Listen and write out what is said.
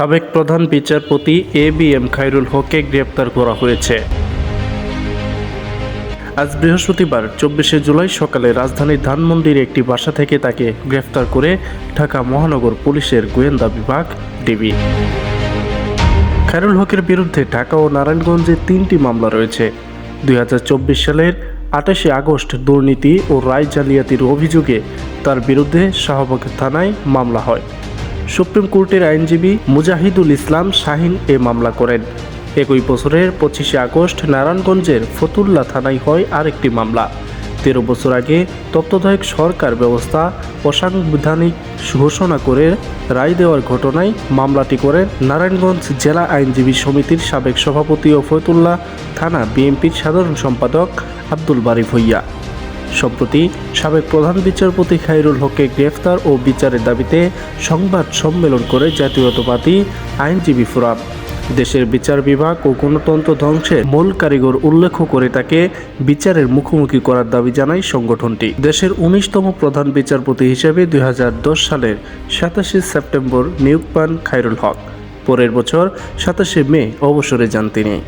সাবেক প্রধান বিচারপতি এ বি এম খায়রুল হককে গ্রেপ্তার করা হয়েছে। আজ বৃহস্পতিবার, চব্বিশে জুলাই সকালে রাজধানীর ধানমন্ডির একটি বাসা থেকে তাকে গ্রেফতার করে ঢাকা মহানগর পুলিশের গোয়েন্দা বিভাগ, ডিবি। খায়রুল হকের বিরুদ্ধে ঢাকা ও নারায়ণগঞ্জে তিনটি মামলা রয়েছে। দুই হাজার চব্বিশ সালের আটাশে আগস্ট দুর্নীতি ও রায় জালিয়াতির অভিযোগে তার বিরুদ্ধে শাহবাগ থানায় মামলা হয়। সুপ্রিম কোর্টের আইনজীবী মুজাহিদুল ইসলাম শাহিন এ মামলা করেন। একই বছরের পঁচিশে আগস্ট নারায়ণগঞ্জের ফতুল্লা থানায় হয় আরেকটি মামলা। তেরো বছর আগে তত্ত্বাবধায়ক সরকার ব্যবস্থা অসাংবিধানিক ঘোষণা করে রায় দেওয়ার ঘটনায় মামলাটি করেন নারায়ণগঞ্জ জেলা আইনজীবী সমিতির সাবেক সভাপতি ও ফতুল্লা থানা বিএনপির সাধারণ সম্পাদক আব্দুল বারি ভুইয়া। সম্প্রতি সাবেক প্রধান বিচারপতি খায়রুল হককে গ্রেফতার ও বিচারের দাবিতে সংবাদ সম্মেলন করে জাতীয়তাবাদী আইনজীবী ফোরাম। দেশের বিচার বিভাগ ও গণতন্ত্র ধ্বংসের মূল কারিগর উল্লেখ করে তাকে বিচারের মুখোমুখি করার দাবি জানায় সংগঠনটি। দেশের উনিশতম প্রধান বিচারপতি হিসেবে দুই হাজার দশ সালের সাতাশে সেপ্টেম্বর নিয়োগ পান খায়রুল হক। পরের বছর সাতাশে মে অবসরে যান তিনি।